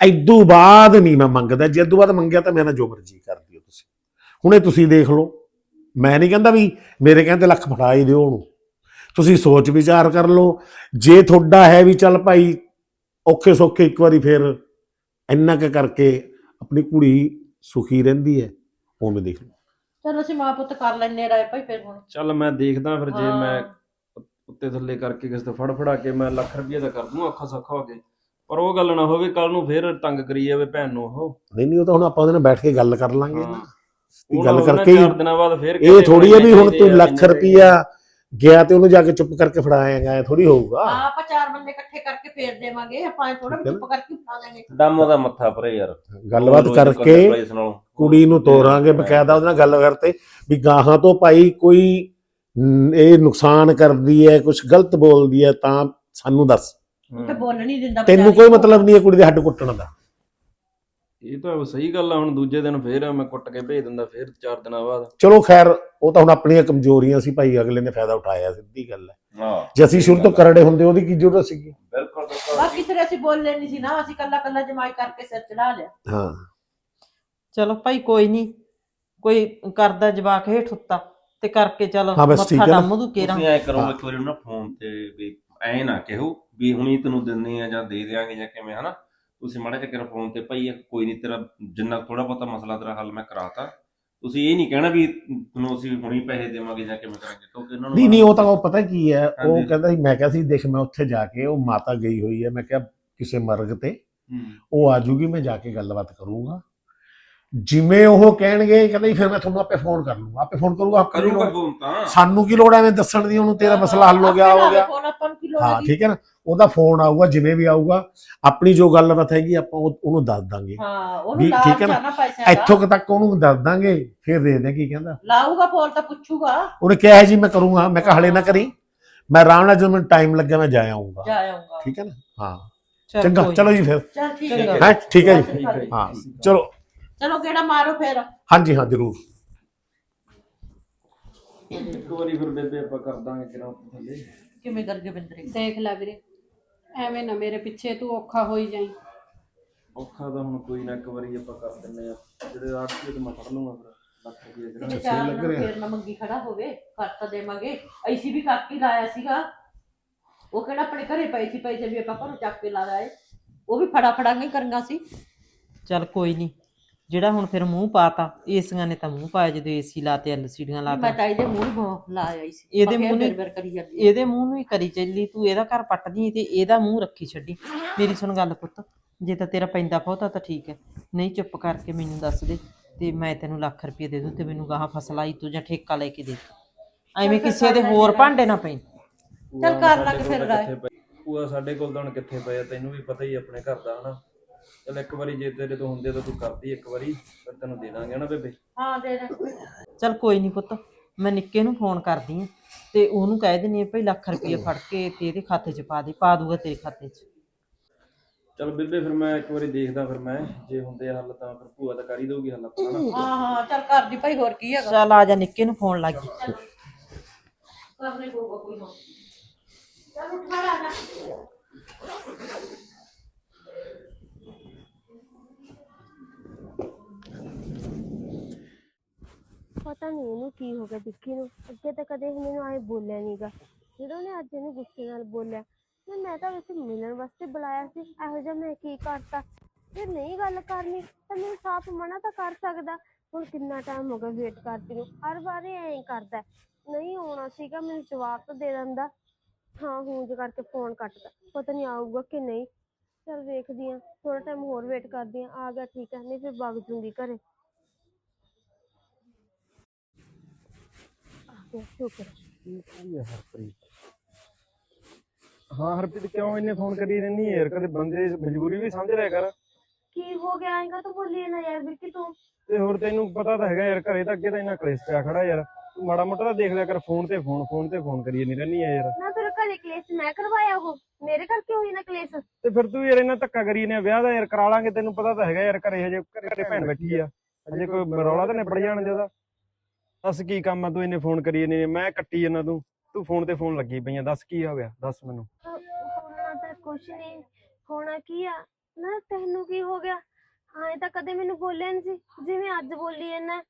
ਐਦੂ ਬਾਅਦ ਨਹੀਂ ਮੈਂ ਮੰਗਦਾ। ਜੇ ਐਦੂ ਬਾਅਦ ਮੰਗਿਆ ਤਾਂ ਮੇਰੇ ਜੋ ਮਰਜ਼ੀ ਕਰ ਦਿਓ ਤੁਸੀਂ। ਹੁਣੇ ਤੁਸੀਂ ਦੇਖ ਲਓ। ਮੈਂ ਨਹੀਂ ਕਹਿੰਦਾ ਵੀ ਮੇਰੇ ਕਹਿੰਦੇ ਲੱਖ ਫੜਾ ਹੀ ਦਿਓ ਉਹਨੂੰ। ਤੁਸੀਂ ਸੋਚ ਵਿਚਾਰ ਕਰ ਲਓ। ਜੇ ਤੁਹਾਡਾ ਹੈ ਵੀ ਚੱਲ ਭਾਈ ਔਖੇ ਸੌਖੇ ਇੱਕ ਵਾਰੀ ਫੇਰ ਇੰਨਾ ਕੁ ਕਰਕੇ ਆਪਣੀ ਕੁੜੀ ਸੁਖੀ ਰਹਿੰਦੀ ਹੈ ਉਵੇਂ ਦੇਖ ਲਓ। ਚਲੋ ਅਸੀਂ ਮਾਂ ਪੁੱਤ ਕਰ ਲੈਨੇ ਰਾਏ ਭਾਈ ਫਿਰ ਹੁਣ। ਚੱਲ ਮੈਂ ਦੇਖਦਾ ਫਿਰ ਜੇ ਹਾਂ। ਮੈਂ ਉੱਤੇ ਥੱਲੇ ਕਰਕੇ ਕਿਸੇ ਤੋਂ ਫੜ ਫੜਾ ਕੇ ਮੈਂ ਲੱਖ ਰੁਪਏ ਦਾ ਕਰ ਦੂੰ ਔਖਾ ਸੌਖਾ ਹੋ ਕੇ ਪਰ ਉਹ ਗੱਲ ਨਾ ਹੋਵੇ ਕੱਲ ਨੂੰ ਫੇਰ ਤੰਗ ਕਰੀ ਜਾਵੇ ਭੈਣ ਨੂੰ ਉਹ। ਨਹੀਂ ਨਹੀਂ ਉਹ ਤਾਂ ਹੁਣ ਆਪਾਂ ਉਹਦੇ ਨਾਲ ਬੈਠ ਕੇ ਗੱਲ ਕਰ ਲਾਂਗੇ। ਹਾਂ। ਨਾ ਉਹ ਗੱਲ ਕਰਕੇ ਹੀ- ਚਾਰ ਦਿਨਾਂ ਬਾਅਦ ਫੇਰ ਇਹ ਥੋੜੀ ਹੈ ਵੀ ਹੁਣ ਤੂੰ ਲੱਖ ਰੁਪਈਆ ਗਿਆ ਤੇ ਉਹਨੂੰ ਜਾ ਕੇ ਚੁੱਪ ਕਰਕੇ ਫੜਾਏਗਾ ਇਹ ਥੋੜੀ ਹੋਊਗਾ ਹਾਂ ਆਪਾਂ ਚਾਰ ਬੰਦੇ ਇਕੱਠੇ ਕਰਕੇ ਫੇਰ ਦੇਵਾਂਗੇ ਆਪਾਂ ਥੋੜਾ? ਚੁੱਪ ਕਰਕੇ ਫੜਾ ਦੇਵਾਂਗੇ ਡੰਮ ਉਹਦਾ ਮੱਥਾ ਭਰੇ ਯਾਰ ਗੱਲਬਾਤ ਕਰਕੇ। ਕੁੜੀ ਨੂੰ ਤੋਰਾਂਗੇ ਬਕਾਇਦਾ ਉਹਦੇ ਨਾਲ ਗੱਲ ਕਰਤੇ ਵੀ ਗਾਹਾਂ ਤੋਂ ਭਾਈ ਕੋਈ ਇਹ ਨੁਕਸਾਨ ਕਰਦੀ ਹੈ ਕੁਝ ਗਲਤ ਬੋਲਦੀ ਹੈ ਤਾਂ ਸਾਨੂੰ ਦੱਸ ਤੇ ਬੋਲਣ ਨਹੀਂ ਦਿੰਦਾ ਤੈਨੂੰ ਕੋਈ। ਮਤਲਬ ਨਹੀਂ ਹੈ ਕੁੜੀ ਦੇ ਹੱਡ ਕੁੱਟਣ ਦਾ ਇਹ ਤਾਂ ਸਹੀ ਗੱਲ ਆ ਹੁਣ ਦੂਜੇ ਦਿਨ ਫੇਰ ਮੈਂ ਕੁੱਟ ਕੇ ਭੇਜ ਦਿੰਦਾ ਫੇਰ ਚਾਰ ਦਿਨਾਂ ਬਾਅਦ। ਚਲੋ ਖੈਰ ਉਹ ਤਾਂ ਹੁਣ ਆਪਣੀਆਂ ਕਮਜ਼ੋਰੀਆਂ ਸੀ ਭਾਈ ਅਗਲੇ ਨੇ ਫਾਇਦਾ ਉਠਾਇਆ ਸਿੱਧੀ ਗੱਲ ਹੈ ਹਾਂ। ਜੇ ਅਸੀਂ ਸ਼ੁਰੂ ਤੋਂ ਕਰੜੇ ਹੁੰਦੇ ਉਹਦੀ ਕੀ ਜ਼ਰੂਰਤ ਸੀਗੀ? ਬਿਲਕੁਲ ਬਿਲਕੁਲ। ਬਾਕੀ ਸਿਰੇ ਅਸੀਂ ਬੋਲੇ ਨਹੀਂ ਸੀ ਨਾ ਅਸੀਂ ਕੱਲਾ ਕੱਲਾ ਜਮਾਈ ਕਰਕੇ ਸਿਰ ਚੜਾ ਲਿਆ। ਹਾਂ। ਚਲੋ ਭਾਈ ਕੋਈ ਨਹੀਂ ਕੋਈ ਕਰਦਾ ਜਵਾਕ ਹੇਠ ਉੱਤਾ ਤੇ ਕਰਕੇ ਚਲ ਹਾਂ, ਬਸ ਠੀਕ ਮੱਥਾ ਹੈ ਨਾ। ਡੰਮ ਦੂ ਕੇਰਾ। ਤੁਸੀਂ ਐ ਕਰੋ ਇੱਕ ਵਾਰੀ ਉਹਨਾਂ ਫੋਨ ਤੇ ਵੀ ਐ ਨਾ ਕਹੋ ਵੀ ਹੁਣੀ ਤੈਨੂੰ ਦਿੰਦੇ ਆ ਜਾਂ ਦੇ ਦਿਆਂਗੇ ਜਾਂ ਕਿਵੇਂ ਹਨਾ? ਤੁਸੀਂ ਮਾੜਾ ਜਿਹਾ ਫੋਨ ਤੇ ਭਾਈ ਕੋਈ ਨਹੀਂ ਤੇਰਾ ਜਿੰਨਾ ਥੋੜਾ ਬਹੁਤਾ ਮਸਲਾ ਤੇਰਾ ਹੱਲ ਮੈਂ ਕਰਾਤਾ। ਤੁਸੀਂ ਇਹ ਨਹੀਂ ਕਹਿਣਾ ਵੀ ਤੁਹਾਨੂੰ ਅਸੀਂ ਹੁਣੀ ਪੈਸੇ ਦੇਵਾਂਗੇ ਜਾਂ ਕਿਵੇਂ ਕਰਾਂਗੇ ਕਿਉਂਕਿ ਉਹਨਾਂ ਨੂੰ ਨਹੀਂ ਨਹੀਂ ਉਹ ਤਾਂ ਉਹ ਪਤਾ ਕੀ ਹੈ ਉਹ। ਕਹਿੰਦਾ ਸੀ ਮੈਂ ਕਿਹਾ ਸੀ ਦੇਖ ਮੈਂ ਉੱਥੇ ਜਾ ਕੇ ਉਹ ਮਾਤਾ ਗਈ ਹੋਈ ਹੈ। ਮੈਂ ਕਿਹਾ ਕਿਸੇ ਮਰਗ ਤੇ। ਉਹ ਆ ਜੂਗੀ ਮੈਂ ਜਾ ਕੇ ਗੱਲਬਾਤ ਕਰੂੰਗਾ। ਜਿਵੇਂ ਉਹ ਕਹਿਣਗੇ ਕਹਿੰਦਾ ਫਿਰ ਮੈਂ ਤੁਹਾਨੂੰ ਆਪੇ ਫੋਨ ਕਰ ਲੂੰਗਾ ਆਪੇ ਫੋਨ ਕਰੂਗਾ ਆਪਾਂ ਕਰੂਗਾ ਲੋੜ- ਫੋਨ ਤਾਂ। ਸਾਨੂੰ ਕੀ ਲੋੜ ਐਵੇਂ ਦੱਸਣ ਦੀ? ਉਹਨੂੰ ਤੇਰਾ ਮਸਲਾ ਹੱਲ ਹੋ ਗਿਆ ਹੋ ਗਿਆ। ਫੋਨ ਆਪਾਂ ਨੂੰ ਕੀ ਲੋੜ ਹਾਂ? ਠੀਕ ਹੈ ਨਾ? ਉਹਦਾ ਫੋਨ ਆਊਗਾ ਜਿਵੇਂ ਵੀ ਆਊਗਾ ਆਪਣੀ ਜੋ ਗੱਲਬਾਤ ਹੈਗੀ ਆਪਾਂ ਉਹ- ਉਹਨੂੰ ਦੱਸ ਦਾਂਗੇ। ਹਾਂ ਉਹਨੂੰ ਠੀਕ ਹੈ ਨਾ? ਇੱਥੋਂ ਕੁ ਤੱਕ ਉਹਨੂੰ ਦੱਸ ਦਾਂਗੇ ਫਿਰ ਦੇ ਦੇ ਕੀ ਕਹਿੰਦਾ। ਲਾਊਗਾ ਫੋਨ ਤਾਂ ਪੁੱਛੂਗਾ। ਉਹਨੇ ਕਿਹਾ ਹੈ ਜੀ ਮੈਂ ਕਰੂੰਗਾ ਮੈਂ ਕਿਹਾ ਹਲੇ ਨਾ ਕਰੀ। ਮੈਂ ਆਰਾਮ ਨਾਲ ਜਦੋਂ ਮੈਨੂੰ ਟਾਈਮ ਲੱਗਿਆ ਮੈਂ ਜਾ ਆਊਂਗਾ। ਜਾ ਆਉਂਗਾ ਠੀਕ ਹੈ ਨਾ? ਹਾਂ। ਚੱਲ ਚੰਗਾ ਕੋਈ ਚਲੋ ਜੀ ਫਿਰ। ਚਲ ਠੀਕ। ਹੈ ਹੈ? ਠੀਕ ਹੈ ਜੀ। ਠੀਕ ਹੈ ਜੀ। ਹਾਂ। ਚਲੋ। ਚਲੋ ਕਿਹੜਾ ਮਾਰੋ ਫੇਰ। ਹਾਂਜੀ ਹਾਂ ਜ਼ਰੂਰ। ਇੱਕ ਵਾਰੀ ਫਿਰ ਬੇਬੇ ਆਪਾਂ ਕਰ ਦਾਂਗੇ ਕਿਰਾਂ ਥੱਲੇ। ਕਿਵੇਂ ਕਰਗੇ ਬਿੰਦਰੇ? ਦੇਖ ਲੈ ਵੀਰੇ। ਐਵੇਂ ਨਾ ਮੇਰੇ ਪਿੱਛੇ ਤੂੰ ਔਖਾ ਹੋਈ ਜਾਈ। ਔਖਾ ਤਾਂ ਹੁਣ ਕੋਈ ਨਾ ਇੱਕ ਵਾਰੀ ਆਪਾਂ ਕਰ ਦਿੰਨੇ ਆ ਜਿਹੜੇ ਆੜਤੀ ਤੇ ਮੈਂ ਫੜ ਲੂੰਗਾ ਫਿਰ। ਲੱਖ ਰੁਪਏ ਜਿਹੜਾ ਤੇ ਚਾਰ ਨੂੰ ਫੇਰ ਨਾ ਮੰਗੀ ਖੜਾ ਹੋਵੇ ਕਰ ਤਾਂ ਦੇਵਾਂਗੇ। ਐਸੀ ਵੀ ਕਰਕੇ ਹੀ ਲਾਇਆ ਸੀਗਾ। ਉਹ ਕਿਹੜਾ ਆਪਣੇ ਘਰੇ ਪਏ ਸੀ ਪੈਸੇ ਵੀ ਆਪਾਂ ਘਰੋਂ ਚੱਕ ਕੇ ਲਾ ਉਹ ਵੀ ਫੜਾ ਫੜਾਂਗੇ ਹੀ ਕਰਾਂਗਾ ਸੀ। ਚੱਲ ਕੋਈ ਨਹੀਂ ਜਿਹੜਾ ਹੁਣ ਫਿਰ ਮੂੰਹ ਪਾਤਾ ਏਸੀਆਂ ਨੇ ਤਾਂ ਮੂੰਹ ਪਾਇਆ ਜਦੋਂ ਏਸੀ ਲਾਤੇ ਐਲਸੀਡੀਆਂ ਮੈਂ ਲਾਤਾ। ਤਾਂ ਇਹਦੇ ਮੂੰਹ ਬਹੁਤ ਲਾ ਆਈ ਸੀ। ਇਹਦੇ ਮੂੰਹ ਨੂੰ- ਫਿਰ-ਫਿਰ ਕਰੀ ਜਾਂਦੀ। ਇਹਦੇ ਮੂੰਹ ਨੂੰ ਹੀ ਕਰੀ ਚੱਲੀ ਤੂੰ ਇਹਦਾ ਘਰ ਪੱਟਦੀ ਤੇ ਇਹਦਾ ਮੂੰਹ ਰੱਖੀ ਛੱਡੀ। ਮੇਰੀ ਸੁਣ ਗੱਲ ਪੁੱਤ ਜੇ ਤਾਂ ਤੇਰਾ ਪੈਂਦਾ ਬਹੁਤਾ ਤਾਂ ਠੀਕ ਹੈ। ਨਹੀਂ ਚੁੱਪ ਕਰਕੇ ਮੈਨੂੰ ਦੱਸ ਦੇ ਤੇ ਮੈਂ ਤੈਨੂੰ ਲੱਖ ਰੁਪਏ ਦੇ ਦੂੰ ਤੇ ਮੈਨੂੰ ਗਾਹਾਂ ਫਸਲ ਆਈ ਤੂੰ ਜਾਂ ਠੇਕਾ ਲੈ ਕੇ ਦੇ ਐਵੇਂ ਕਿਸੇ ਦੇ ਹੋਰ ਭਾਂਡੇ ਨਾ ਪਈ ਭੂਆ ਚੱਲ ਕਰ ਲਾਂਗੇ ਫਿਰ ਰਾਏ। ਭੂਆ ਸਾਡੇ ਕੋਲ ਤਾਂ ਹੁਣ ਕਿੱਥੇ ਪਏ ਆ ਤੈਨੂੰ ਵੀ ਪਤਾ ਹੀ ਆਪਣੇ ਘਰ ਦਾ ਹਨਾ? ਚਲ ਇੱਕ ਵਾਰੀ ਜੇ ਤੇਰੇ ਤੋਂ ਹੁੰਦੇ ਤਾਂ ਤੂੰ ਕਰਦੀ ਇੱਕ ਵਾਰੀ ਫਿਰ ਤੈਨੂੰ ਦੇ ਦਾਂਗੇ ਨਾ ਬੇਬੇ? ਹਾਂ ਦੇ ਦੇ। ਚਲ ਕੋਈ ਨਹੀਂ ਪੁੱਤ ਮੈਂ ਨਿੱਕੇ ਨੂੰ ਫੋਨ ਕਰਦੀ ਆ ਤੇ ਉਹਨੂੰ ਕਹਿ ਦਿੰਨੀ ਆ ਭਈ ਲੱਖ ਰੁਪਏ ਫੜ ਕੇ ਤੇ ਇਹਦੇ ਖਾਤੇ 'ਚ ਪਾ ਦੇ ਪਾ ਦੂਗਾ ਤੇਰੇ ਖਾਤੇ 'ਚ। ਚਲ ਬੇਬੇ ਫਿਰ ਮੈਂ ਇੱਕ ਵਾਰੀ ਦੇਖਦਾ ਫਿਰ ਮੈਂ ਜੇ ਹੁੰਦੇ ਆ ਹੱਲ ਤਾਂ ਫਿਰ ਭੂਆ ਤਾਂ ਕਰ ਹੀ ਦਊਗੀ ਹੱਲ ਆਪਣਾ ਨਾ ਹਾਂ ਹਾਂ ਚੱਲ ਕਰ ਦੀ ਭਾਈ ਹੋਰ ਕੀ ਹੈਗਾ? ਚੱਲ ਆ ਜਾ ਨਿੱਕੇ ਨੂੰ ਫੋਨ ਲੱਗ ਗਈ ਕਰਨੇ ਪਊਗਾ ਕੋਈ ਨਾ ਚੱਲ ਉੱਠ ਖੜਾ ਆ ਪਤਾ ਨਹੀਂ ਇਹਨੂੰ ਕੀ ਹੋ ਗਿਆ ਵਿੱਕੀ ਨੂੰ। ਅੱਗੇ ਤਾਂ ਕਦੇ ਇਹ ਮੈਨੂੰ ਆਏ ਬੋਲਿਆ ਨਹੀਂਗਾ ਜਦੋਂ ਨੇ ਅੱਜ ਇਹਨੂੰ ਗੁੱਸੇ ਨਾਲ ਬੋਲਿਆ, ਤੇ ਮੈਂ ਤਾਂ ਵੈਸੇ ਮਿਲਣ ਵਾਸਤੇ ਬੁਲਾਇਆ ਸੀ। ਇਹੋ ਜਿਹਾ ਮੈਂ ਕੀ ਕਰਤਾ? ਜੇ ਨਹੀਂ ਗੱਲ ਕਰਨੀ, ਤਾਂ ਮੈਨੂੰ ਸਾਫ਼ ਮਨਾ ਤਾਂ ਕਰ ਸਕਦਾ। ਹੁਣ ਕਿੰਨਾ ਟਾਈਮ ਹੋ ਗਿਆ ਵੇਟ ਕਰਦੀ ਨੂੰ। ਹਰ ਵਾਰੀ ਐਂ ਕਰਦਾ। ਨਹੀਂ ਆਉਣਾ ਸੀਗਾ, ਮੈਨੂੰ ਜਵਾਬ ਤਾਂ ਦੇ ਦਿੰਦਾ। ਹਾਂ ਹੂੰਜ ਕਰਕੇ ਫੋਨ ਕੱਟਦਾ। ਪਤਾ ਨਹੀਂ ਆਊਗਾ ਕਿ ਨਹੀਂ। ਚਲ ਵੇਖਦੀ ਆ। ਥੋੜਾ ਟਾਈਮ ਹੋਰ ਵੇਟ ਕਰਦੀ ਆ। ਆ ਗਿਆ, ਠੀਕ ਹੈ ਨਹੀਂ ਫਿਰ ਵਗ ਜੂੰਗੀ ਘਰੇ। ਹੈ। ਹਾਂ ਹਰਪ੍ਰੀਤ ਕਿਉਂ ਇੰਨੇ ਫੋਨ ਕਰੀ ਰਹਿਨੀ ਯਾਰ? ਕਦੇ ਬੰਦੇ ਦੀ ਮਜਬੂਰੀ ਵੀ ਸਮਝ ਲਿਆ ਕਰ। ਕੀ ਹੋ ਗਿਆ? ਆਏਗਾ ਤੂੰ ਬੋਲੀ ਨਾ ਯਾਰ ਵਿੱਕੀ ਤੂੰ ਤੇ ਹੋਰ ਤੈਨੂੰ ਪਤਾ ਤਾਂ ਹੈਗਾ ਯਾਰ ਘਰੇ ਤਾਂ ਅੱਗੇ ਤਾਂ ਇੰਨਾ ਕਲੇਸ਼ ਪਿਆ ਖੜਾ ਯਾਰ। ਤੂੰ ਮਾੜਾ ਮੋਟਾ ਤਾਂ ਦੇਖ ਲਿਆ ਕਰ ਫੋਨ ਤੇ ਫੋਨ ਫੋਨ ਤੇ ਫੋਨ ਕਰੀ ਨਹੀਂ ਰਹਿਨੀ ਆ ਯਾਰ। ਨਾ ਤੇਰੇ ਘਰੇ ਕਲੇਸ਼ ਮੈਂ ਕਰਵਾਇਆ ਉਹ? ਮੇਰੇ ਕਰਕੇ ਹੋਈ ਨਾ ਕਲੇਸ਼? ਤੇ ਫਿਰ ਤੂੰ ਯਾਰ ਇੰਨਾ ਧੱਕਾ ਕਰੀ ਨੇ ਵਿਆਹ ਦਾ ਯਾਰ ਕਰਾ ਲਾਂਗੇ ਤੈਨੂੰ ਪਤਾ ਤਾਂ ਹੈਗਾ ਯਾਰ ਘਰੇ ਹਜੇ ਘਰੇ ਭੈਣ ਬੈਠੀ ਆ। ਹਜੇ ਕੋਈ ਰੌਲਾ ਤਾਂ ਨਿਬੜ ਜਾਣ ਦੇ ਉਹਦਾ। ਦੱਸ ਕੀ ਕੰਮ ਆ ਤੂੰ ਇੰਨੇ ਫੋਨ ਕਰੀ ਨੇ ਮੈਂ ਕੱਟੀ ਜਾਂਦਾ ਤੂੰ। ਤੂੰ ਫੋਨ ਤੇ ਫੋਨ ਲੱਗੀ ਪਈਆਂ ਦੱਸ ਕੀ ਹੋ ਗਿਆ ਦੱਸ ਮੈਨੂੰ। ਹੋਣਾ ਤਾਂ ਕੁਛ ਨਹੀਂ ਹੋਣਾ ਕੀ ਆ? ਨਾ ਤੈਨੂੰ ਕੀ ਹੋ ਗਿਆ? ਹਾਂ ਤਾਂ ਕਦੇ ਮੈਨੂੰ ਬੋਲਿਆ ਨਹੀਂ ਸੀ ਜਿਵੇਂ ਅੱਜ ਬੋਲੀ ਐ ਨਾ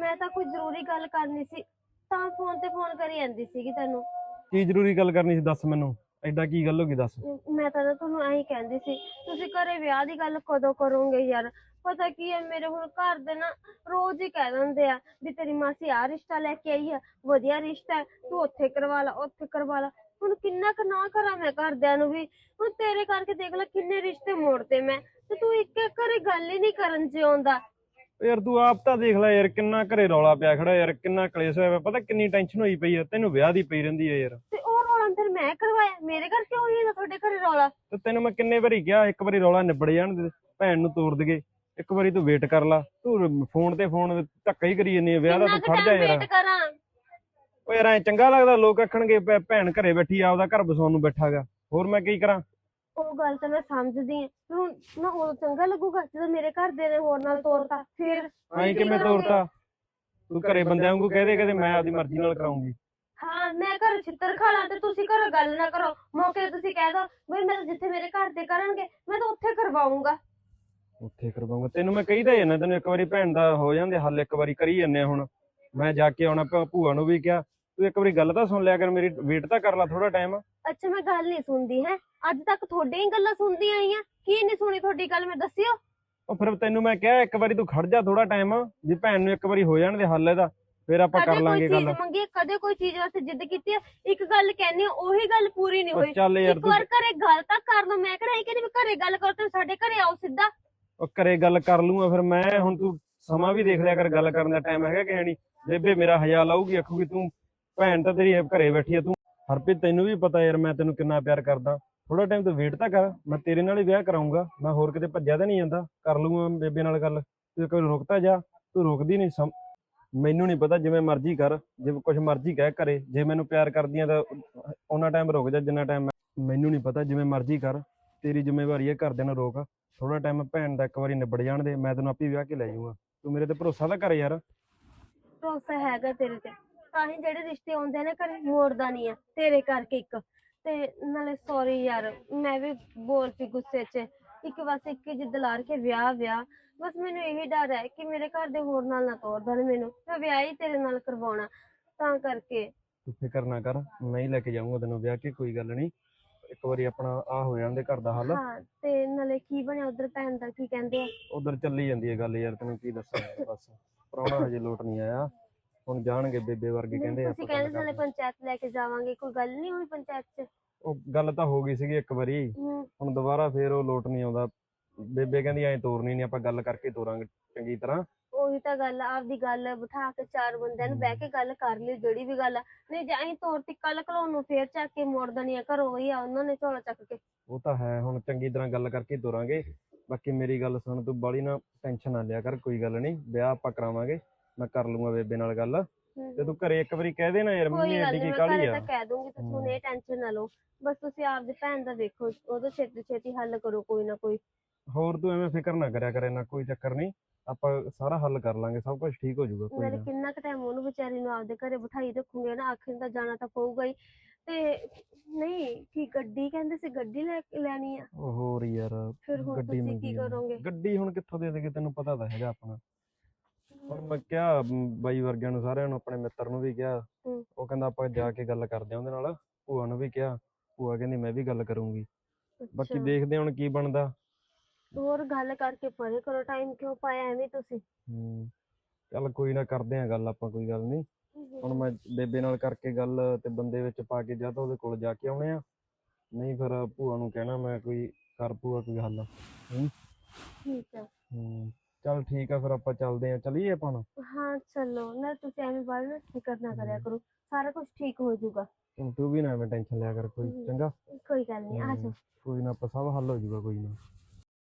ਮੈਂ ਤਾਂ ਕੋਈ ਜ਼ਰੂਰੀ ਗੱਲ ਕਰਨੀ ਸੀ ਤਾਂ ਫੋਨ ਤੇ ਫੋਨ ਕਰੀ ਜਾਂਦੀ ਸੀਗੀ ਤੈਨੂੰ। ਕੀ ਜ਼ਰੂਰੀ ਗੱਲ ਕਰਨੀ ਸੀ ਦੱਸ ਮੈਨੂੰ। ਐਡਾ ਕੀ ਗੱਲ ਹੋ ਗਈ ਦੱਸ। ਮੈਂ ਤਾਂ ਨਾ ਤੁਹਾਨੂੰ ਐਂ ਹੀ ਕਹਿੰਦੀ ਸੀ ਤੁਸੀਂ ਘਰੇ ਵਿਆਹ ਦੀ ਗੱਲ ਕਦੋਂ ਕਰੋਗੇ ਯਾਰ? ਪਤਾ ਕੀ ਹੈ ਮੇਰੇ ਹੁਣ ਘਰ ਦੇ ਨਾ ਰੋਜ਼ ਹੀ ਕਹਿ ਦਿੰਦੇ ਆ ਵੀ ਤੇਰੀ ਮਾਸੀ ਆ ਰਿਸ਼ਤਾ ਲੈ ਕੇ ਆਈ ਆ ਵਧੀਆ ਰਿਸ਼ਤਾ ਹੈ ਤੂੰ ਉੱਥੇ ਕਰਵਾ ਲਾ ਉੱਥੇ ਕਰਵਾ ਲਾ। ਹੁਣ ਕਿੰਨਾ ਕੁ ਨਾ ਕਰਾਂ ਮੈਂ ਘਰਦਿਆਂ ਨੂੰ ਵੀ ਹੁਣ ਤੇਰੇ ਕਰਕੇ ਦੇਖ ਲੈ ਕਿੰਨੇ ਰਿਸ਼ਤੇ ਮੋੜਤੇ ਮੈਂ ਤੇ ਤੂੰ ਇੱਕ ਇੱਕ ਘਰੇ ਗੱਲ ਹੀ ਨਹੀਂ ਕਰਨ ਜਿਉਂਦਾ। ਓ ਯਾਰ ਤੂੰ ਆਪ ਤਾਂ ਦੇਖ ਲੈ ਯਾਰ ਕਿੰਨਾ ਘਰੇ ਰੌਲਾ ਪਿਆ ਖੜਾ ਯਾਰ ਕਿੰਨਾ ਕਲੇਸ਼ ਹੋਇਆ ਪਿਆ, ਪਤਾ ਕਿੰਨੀ ਟੈਨਸ਼ਨ ਹੋਈ ਪਈ ਆ ਤੈਨੂੰ ਵਿਆਹ ਦੀ ਪਈ ਰਹਿੰਦੀ ਆ ਯਾਰ। ਤੇ ਉਹ ਰੌਲਾ ਫਿਰ ਮੈਂ ਕਰਵਾਇਆ ਮੇਰੇ ਕਰਕੇ ਹੋਈ ਨਾ ਤੁਹਾਡੇ ਘਰੇ ਰੌਲਾ? ਤੇ ਤੈਨੂੰ ਮੈਂ ਕਿੰਨੇ ਵਾਰੀ ਕਿਹਾ ਇੱਕ ਵਾਰੀ ਰੌਲਾ ਨਿਬੜ ਜਾਣ ਦੇ ਭੈਣ ਨੂੰ ਤੋਰ ਦਗੇ ਇੱਕ ਵਾਰੀ ਤੂੰ ਵੇਟ ਕਰ ਲਾ। ਤੂੰ ਫੋਨ ਤੇ ਫੋਨ ਧੱਕਾ ਹੀ ਕਰੀ ਜੰਨੀ ਵਿਆਹ ਦਾ ਤੂੰ ਖੜ ਜਾ ਯਾਰ। ਵੇਟ ਕਰਾਂ? ਓ ਯਾਰ ਐ ਚੰਗਾ ਲੱਗਦਾ ਲੋਕ ਆਖਣਗੇ ਭੈਣ ਘਰੇ ਬੈਠੀ ਆਪਦਾ ਘਰ ਬਸਾਉਣ ਨੂੰ ਬੈਠਾਗਾ ਹੋਰ ਮੈਂ ਕੀ ਕਰਾਂ? ਉਹ ਗੱਲ ਤਾਂ ਮੈਂ ਸਮਝਦੀ ਹਾਂ ਹੁਣ ਨਾ ਉਦੋਂ ਚੰਗਾ ਲੱਗੂਗਾ ਜਦੋਂ ਮੇਰੇ ਘਰ ਦੇ ਨੇ ਹੋਰ ਨਾਲ ਤੋਰਤਾ ਫਿਰ ਐਂ ਕਿਵੇਂ? ਤੋਰਤਾ? ਤੂੰ ਘਰੇ ਬੰਦਿਆਂ ਵਾਂਗੂ ਕਹਦੇ ਕਹਦੇ ਮੈਂ ਆਪਦੀ ਮਰਜ਼ੀ ਨਾਲ ਕਰਾਉਂਗੀ। ਹਾਂ ਮੈਂ ਘਰ ਛਿੱਤਰ ਖਾ ਲਾਂ ਤੇ ਤੁਸੀਂ ਘਰ ਗੱਲ ਨਾ ਕਰੋ। ਮੌਕੇ ਤੁਸੀਂ ਕਹਿ ਦੋ ਬਈ ਮੈਂ ਜਿੱਥੇ ਮੇਰੇ ਘਰ ਦੇ ਕਰਨਗੇ ਮੈਂ ਤਾਂ ਉੱਥੇ ਕਰਵਾਉਂਗਾ। ਉੱਥੇ ਕਰਵਾਉਂਗਾ ਤੈਨੂੰ ਮੈਂ ਕਹੀ ਤਾਂ ਜਾਂਦਾ ਤੈਨੂੰ ਇੱਕ ਵਾਰੀ ਭੈਣ ਦਾ ਹੋ ਜਾਂਦੇ ਹੱਲ ਇੱਕ ਵਾਰੀ ਕਰੀ ਜੰਨੇ ਹੁਣ। ਮੈਂ ਜਾ ਕੇ ਆਉਣਾ ਭਾ- ਭੂਆ ਨੂੰ ਵੀ ਕਿਹਾ ਤੂੰ ਇੱਕ ਵਾਰੀ ਗੱਲ ਤਾਂ ਸੁਣ ਲਿਆ ਕਰ ਮੇਰੀ ਵੇਟ ਤਾਂ ਕਰ ਲੈ ਥੋੜਾ ਟਾਈਮ ਅੱਛਾ ਮੈਂ ਗੱਲ ਨਹੀਂ ਸੁਣਦੀ ਹੈ? ਅੱਜ ਤੱਕ ਤੁਹਾਡੀਆਂ ਹੀ ਗੱਲਾਂ ਸੁਣਦੀ ਆਈ ਆ ਕੀ ਨਹੀਂ ਸੁਣੀ ਤੁਹਾਡੀ ਗੱਲ ਮੈਂ ਦੱਸਿਓ। ਉਹ ਫਿਰ ਤੈਨੂੰ ਮੈਂ ਕਿਹਾ ਇੱਕ ਵਾਰੀ ਤੂੰ ਖੜ ਜਾ ਥੋੜਾ ਟਾਈਮ ਜੇ ਭੈਣ ਨੂੰ ਇੱਕ ਵਾਰੀ ਹੋ ਜਾਣ ਦੇ ਹੱਲ ਇਹਦਾ ਫਿਰ ਆਪਾਂ ਕਦੇ ਕਰ ਕੋਈ ਲਾਂਗੇ ਚੀਜ਼ ਗੱਲ। ਮੰਗੀ ਹੈ, ਕਦੇ ਕੋਈ ਚੀਜ਼ ਵਾਸਤੇ ਜਿੱਦ ਕੀਤੀ ਹੈ ਇੱਕ ਗੱਲ ਕਹਿਣੀ ਉਹੀ ਗੱਲ ਪੂਰੀ ਨਹੀਂ ਉਹ ਹੋਈ। ਚੱਲ ਯਾਰ ਇੱਕ ਤੂੰ ਵਾਰ ਘਰੇ ਗੱਲ ਤਾਂ ਕਰ ਲਓ ਮੈਂ ਕਿਹੜਾ ਇਹ ਕਹਿੰਦੀ ਵੀ ਘਰੇ ਗੱਲ ਕਰੋ ਤੇ ਸਾਡੇ ਘਰੇ ਆਓ ਸਿੱਧਾ। ਉਹ ਘਰੇ ਗੱਲ ਕਰ ਲੂੰਗਾ ਫਿਰ ਮੈਂ ਹੁਣ ਤੂੰ ਸਮਾਂ ਵੀ ਦੇਖ ਲਿਆ ਕਰ, ਗੱਲ ਕਰਨ ਦਾ ਟਾਈਮ ਹੈਗਾ ਕਿ ਨਹੀਂ ਬੇਬੇ, ਮੇਰਾ ਹਜਾ ਲਾਊਗੀ, ਆਖੂਗੀ ਤੂੰ, ਭੈਣ ਤਾਂ ਤੇਰੀ ਘਰੇ ਬੈਠੀ ਆ, ਤੂੰ ਹਰਪ੍ਰੀਤ, ਤੈਨੂੰ ਵੀ ਪਤਾ ਯਾਰ, ਮੈਂ ਤੈਨੂੰ ਕਿੰਨਾ ਪਿਆਰ ਕਰਦਾ। ਥੋੜਾ ਟਾਈਮ ਤੂੰ ਵੇਟ ਤਾਂ ਕਰ, ਮੈਂ ਤੇਰੇ ਨਾਲ ਹੀ ਵਿਆਹ ਕਰਾਉਂਗਾ ਮੈਂ ਹੋਰ ਕਿਤੇ ਭੱਜਿਆ ਤਾਂ ਨਹੀਂ ਜਾਂਦਾ। ਕਰ ਲੂੰਗਾ ਬੇਬੇ ਨਾਲ ਗੱਲ, ਤੂੰ ਕੋਈ ਰੁਕਤਾ ਜਾ, ਤੂੰ ਰੁਕਦੀ ਨਹੀਂ ਮੈਨੂੰ ਨਹੀਂ ਪਤਾ, ਜਿਵੇਂ ਮਰਜ਼ੀ ਕਰ ਜੇ ਕੁਝ ਮਰਜ਼ੀ ਕਹਿ ਕਰੇ ਜੇ ਮੈਨੂੰ ਪਿਆਰ ਕਰਦੀਆਂ ਤਾਂ ਉਹਨਾਂ ਟਾਈਮ ਰੁਕ ਜਾ, ਜਿੰਨਾ ਟਾਈਮ ਮੈਨੂੰ ਨਹੀਂ ਪਤਾ, ਜਿਵੇਂ ਮਰਜ਼ੀ ਕਰ, ਤੇਰੀ ਜ਼ਿੰਮੇਵਾਰੀ ਹੈ ਘਰਦਿਆਂ ਨਾਲ ਰੋਕ। ਥੋੜਾ ਟਾਈਮ ਭੈਣ ਦਾ ਇੱਕ ਵਾਰੀ ਨਿਬੜ ਜਾਣ ਦੇ ਮੈਂ ਤੈਨੂੰ ਆਪੇ ਵਿਆਹ ਕੇ ਲੈ ਜਾਊਂਗਾ। ਤੂੰ ਮੇਰੇ ਤੇ ਭਰੋਸਾ ਤਾਂ ਕਰ ਯਾਰ। ਭਰੋਸਾ ਹੈਗਾ ਤੇਰੇ ਤੇ। ਤਾਂ ਹੀ ਜਿਹੜੇ ਰਿਸ਼ਤੇ ਆਉਂਦੇ ਨੇ ਘਰੇ ਮੋੜਦਾ ਨਹੀਂ ਆ ਤੇਰੇ ਕਰਕੇ ਇੱਕ। ਤੇ ਨਾਲੇ ਸੌਰੀ ਯਾਰ ਮੈਂ ਵੀ ਬੋਲ ਪਈ ਗੁੱਸੇ 'ਚ। ਇੱਕ ਬਸ ਇੱਕ ਜਿੱਦ ਲਾ ਕੇ ਵਿਆਹ ਵਿਆਹ। ਬਸ ਮੈਨੂੰ ਇਹੀ ਡਰ ਹੈ ਕਿ ਮੇਰੇ ਘਰ ਦੇ ਹੋਰ ਨਾਲ ਨਾ ਤੋਰ ਦੇਣ ਮੈਨੂੰ। ਮੈਂ ਵਿਆਹ ਹੀ ਤੇਰੇ ਨਾਲ ਕਰਵਾਉਣਾ ਤਾਂ ਕਰਕੇ। ਤੂੰ ਫਿਕਰ ਨਾ ਕਰ ਮੈਂ ਹੀ ਲੈ ਕੇ ਜਾਊਂਗਾ ਤੈਨੂੰ ਵਿਆਹ ਕੇ ਕੋਈ ਗੱਲ ਨਹੀਂ ਇੱਕ ਵਾਰੀ ਆਪਣਾ ਆ ਹੋ ਜਾਂਦੇ ਘਰ ਦਾ ਹੱਲ। ਹਾਂ ਤੇ ਨਾਲੇ ਕੀ ਬਣਿਆ ਉਧਰ ਭੈਣ ਦਾ ਕੀ ਕਹਿੰਦੇ ਆ? ਉਧਰ ਚੱਲੀ ਜਾਂਦੀ ਹੈ ਗੱਲ ਯਾਰ ਤੈਨੂੰ ਕੀ ਦੱਸਾਂ ਯਾਰ ਬਸ। ਪ੍ਰਾਹੁਣਾ ਹਜੇ ਲੋਟ ਨਹੀਂ ਆਇਆ। ਹੁਣ ਜਾਣਗੇ ਬੇਬੇ ਵਰਗੇ ਕਹਿੰਦੇ ਤੁਸੀਂ ਆਪਾਂ ਗੱਲ ਕਹਿੰਦੇ ਨਾਲੇ। ਪੰਚਾਇਤ ਲੈ ਕੇ ਜਾਵਾਂਗੇ ਕੋਈ ਗੱਲ ਨਹੀਂ ਹੋਈ ਪੰਚਾਇਤ 'ਚ? ਉਹ ਗੱਲ ਤਾਂ ਹੋ ਗਈ ਸੀਗੀ ਇੱਕ ਵਾਰੀ। ਹੁਣ ਦੁਬਾਰਾ ਫੇਰ ਉਹ ਲੋਟ ਨਹੀਂ ਆਉਂਦਾ। ਬੇਬੇ ਕਹਿੰਦੀ ਐਂ ਤੋਰਨੀ ਨਹੀਂ ਆਪਾਂ ਗੱਲ ਕਰਕੇ ਤੋਰਾਂਗੇ ਚੰਗੀ ਤਰ੍ਹਾਂ। ਉਹੀ ਤਾਂ ਗੱਲ ਆ, ਆਪਦੀ ਗੱਲ ਬਿਠਾ ਕੇ ਚਾਰ ਬੰਦਿਆਂ ਨੂੰ ਬਹਿ ਕੇ ਗੱਲ ਕਰ ਲਈ ਜਿਹੜੀ ਵੀ ਗੱਲ ਆ। ਨਹੀਂ ਜੇ ਅਸੀਂ ਤੋਰ ਟਿੱਕਾ ਲਕਲਾਉਣ ਨੂੰ ਫੇਰ ਚੱਕ ਕੇ ਮੋੜ ਦੇਣੀ ਆ ਘਰੋਂ ਹੀ ਆ ਉਹਨਾਂ ਨੇ ਝੋਲਾ ਚੱਕ ਕੇ। ਉਹ ਤਾਂ ਹੈ ਹੁਣ ਚੰਗੀ ਤਰ੍ਹਾਂ ਗੱਲ ਕਰਕੇ ਤੁਰਾਂਗੇ। ਬਾਕੀ ਮੇਰੀ ਗੱਲ ਸੁਣ ਤੂੰ ਬਾਲੀ ਨਾ ਟੈਨਸ਼ਨ ਨਾ ਲਿਆ ਕਰ ਕੋਈ ਗੱਲ ਨਹੀਂ ਵਿਆਹ ਆਪਾਂ ਕਰਾਵਾਂਗੇ। ਮੈਂ ਕਰ ਲੂੰਗਾ ਬੇਬੇ ਨਾਲ ਗੱਲ। ਹਮ। ਤੇ ਤੂੰ ਘਰੇ ਇੱਕ ਵਾਰੀ ਕਹਿ ਦੇ ਨਾ ਯਾਰ ਮੰਮੀ ਕੋਈ ਗੱਲ ਐਡੀ ਨਹੀਂ ਕੀ ਮੈਂ ਘਰੇ ਆ। ਤਾਂ ਕਹਿ ਦੂੰਗੀ ਤੁਸੀਂ ਹੁਣ ਇਹ ਟੈਨਸ਼ਨ ਨਾ ਲਓ। ਬਸ ਤੁਸੀਂ ਆਪਦੀ ਭੈਣ ਦਾ ਦੇਖੋ ਉਹਦਾ ਛੇਤੀ ਛੇਤੀ ਹੱਲ ਕਰੋ ਕੋਈ ਨਾ ਕੋਈ। ਹੋਰ ਤੂੰ ਐਵੇਂ ਫਿਕਰ ਨਾ ਕਰਿਆ ਕਰ ਇੰਨਾ ਕੋਈ ਚੱਕਰ ਨਹੀਂ। ਆਪਾਂ ਸਾਰਾ ਹੱਲ ਕਰ ਲਾਂਗੇ ਸਭ ਕੁਝ ਠੀਕ ਹੋ ਜਾਊਗਾ ਕੋਈ ਨਾਲੇ ਨਾ। ਕਿੰਨਾ ਕੁ ਟਾਈਮ ਉਹਨੂੰ ਵਿਚਾਰੀ ਨੂੰ ਆਪਦੇ ਘਰੇ ਬਿਠਾਈ ਰੱਖੂਗੇ ਨਾ ਆਖਿਰ ਤਾਂ ਜਾਣਾ ਤਾਂ ਪਊਗਾ ਹੀ। ਤੇ ਨਹੀਂ ਕੀ ਗੱਡੀ ਕਹਿੰਦੇ ਸੀ ਗੱਡੀ ਲੈ ਲੈਣੀ ਆ? ਉਹ ਹੋਰ ਯਾਰ ਫਿਰ ਹੁਣ ਗੱਡੀ ਤੁਸੀਂ ਕੀ ਆ। ਕਰੋਗੇ? ਗੱਡੀ ਹੁਣ ਕਿੱਥੋਂ ਦੇ ਦੇਗੇ ਤੈਨੂੰ ਪਤਾ ਤਾਂ ਹੈਗਾ ਆਪਣਾ। ਹੁਣ ਮੈਂ ਕਿਹਾ ਮ, ਬਾਈ ਵਰਗਿਆਂ ਨੂੰ ਸਾਰਿਆਂ ਨੂੰ ਆਪਣੇ ਮਿੱਤਰ ਨੂੰ ਵੀ ਕਿਹਾ। ਹੂੰ। ਉਹ ਕਹਿੰਦਾ ਆਪਾਂ ਜਾ ਕੇ ਗੱਲ ਕਰਦੇ ਆ ਉਹਦੇ ਨਾਲ। ਭੂਆ ਨੂੰ ਵੀ ਕਿਹਾ। ਭੂਆ ਕਹਿੰਦੀ ਮੈਂ ਵੀ ਗੱਲ ਕਰੂੰਗੀ। ਬਾਕੀ ਅੱਛਾ। ਦੇਖਦੇ ਹਾਂ ਹੁਣ ਕੀ ਬਣਦਾ। ਹੋਰ ਗੱਲ ਕਰਕੇ ਪਰੇ ਕਰੋ ਟਾਈਮ ਕਿਉਂ ਪਾਇਆ ਐਵੇਂ ਤੁਸੀਂ? ਹੂੰ ਚੱਲ ਕੋਈ ਨਾ ਕਰਦੇ ਆ ਗੱਲ ਆਪਾਂ ਕੋਈ ਗੱਲ ਨਹੀਂ। ਹੁਣ ਮੈਂ ਬੇਬੇ ਨਾਲ ਕਰਕੇ ਗੱਲ ਤੇ ਬੰਦੇ ਵਿੱਚ ਪਾ ਕੇ ਜਾਂ ਤਾਂ ਉਹਦੇ ਕੋਲ ਜਾ ਕੇ ਆਉਣੇ ਆ। ਨਹੀਂ ਫਿਰ ਭੂਆ ਨੂੰ ਕਹਿਣਾ ਮੈਂ ਕੋਈ ਕਰ ਭੂਆ ਕੋਈ ਹੱਲ। ਠੀਕ ਆ। ਹੂੰ ਚੱਲ ਠੀਕ ਆ ਫਿਰ ਆਪਾਂ ਚੱਲਦੇ ਆ ਚਲੀਏ ਆਪਾਂ? ਹਾਂ ਚਲੋ। ਨਾ ਤੁਸੀਂ ਐਵੇਂ ਬਾਲ ਨਾ ਫਿਕਰ ਨਾ ਕਰਿਆ ਕਰੋ। ਸਾਰਾ ਕੁਝ ਠੀਕ ਹੋ ਜਾਊਗਾ। ਤੂੰ ਵੀ ਨਾ ਐਵੇਂ ਟੈਨਸ਼ਨ ਲਿਆ ਕਰ ਕੋਈ। ਚੰਗਾ? ਕੋਈ ਗੱਲ ਨਹੀਂ ਆ ਜਾਓ। ਕੋਈ ਨਾ ਆਪਾਂ ਸਭ ਹੱਲ ਹੋ ਜਾਊਗਾ ਕੋਈ ਨਾ।